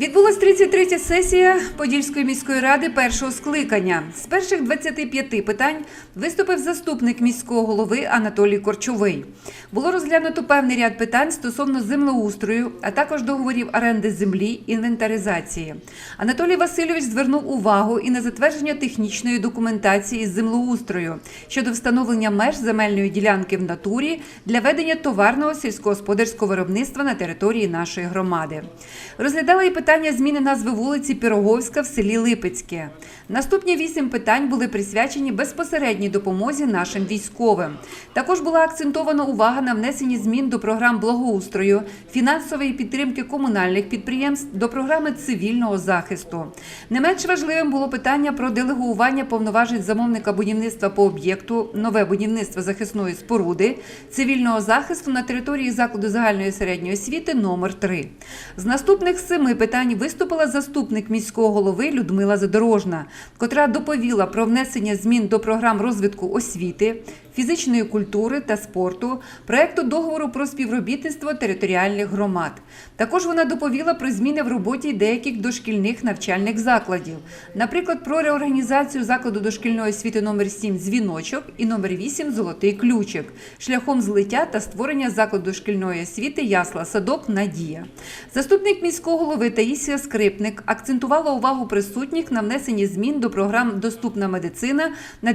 Відбулась 33-я сесія Подільської міської ради першого скликання. З перших 25 питань виступив заступник міського голови Анатолій Корчовий. Було розглянуто певний ряд питань стосовно землеустрою, а також договорів оренди землі, інвентаризації. Анатолій Васильович звернув увагу і на затвердження технічної документації з землеустрою щодо встановлення меж земельної ділянки в натурі для ведення товарного сільськогосподарського виробництва на території нашої громади. Розглядала і питання зміни назви вулиці Піроговська в селі Липецьке. Наступні вісім питань були присвячені безпосередній допомозі нашим військовим. Також була акцентована увага на внесенні змін до програм благоустрою, фінансової підтримки комунальних підприємств до програми цивільного захисту. Не менш важливим було питання про делегування повноважень замовника будівництва по об'єкту, нове будівництво захисної споруди, цивільного захисту на території закладу загальної середньої освіти номер 3 З наступних семи питань виступила заступник міського голови Людмила Задорожна, котра доповіла про внесення змін до програм розвитку освіти, фізичної культури та спорту, проекту договору про співробітництво територіальних громад. Також вона доповіла про зміни в роботі деяких дошкільних навчальних закладів, наприклад, про реорганізацію закладу дошкільної освіти номер 7 «Дзвіночок» і номер 8 Золотий ключик шляхом злиття та створення закладу дошкільної освіти Ясла Садок Надія. Заступник міського голови Таїсія Скрипник акцентувала увагу присутніх на внесенні змін до програм Доступна медицина на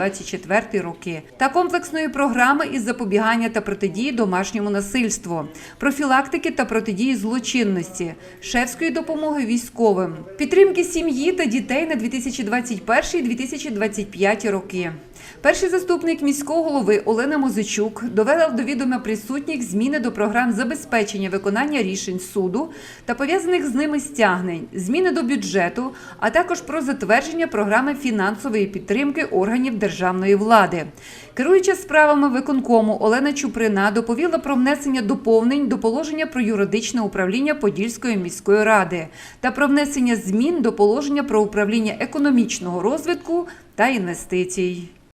2023-2024 роки та комплексної програми із запобігання та протидії домашньому насильству, профілактики та протидії злочинності, шефської допомоги військовим, підтримки сім'ї та дітей на 2021-2025 роки. Перший заступник міського голови Олена Мозичук довела до відома присутніх зміни до програм забезпечення виконання рішень суду та пов'язаних з ними стягнень, зміни до бюджету, а також про затвердження програми фінансової підтримки органів державної влади. Керуюча справами виконкому Олена Чуприна доповіла про внесення доповнень до положення про юридичне управління Подільської міської ради та про внесення змін до положення про управління економічного розвитку та інвестицій.